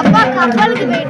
அப்பா கப்பலுக்கு போயிட்டு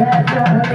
மாறி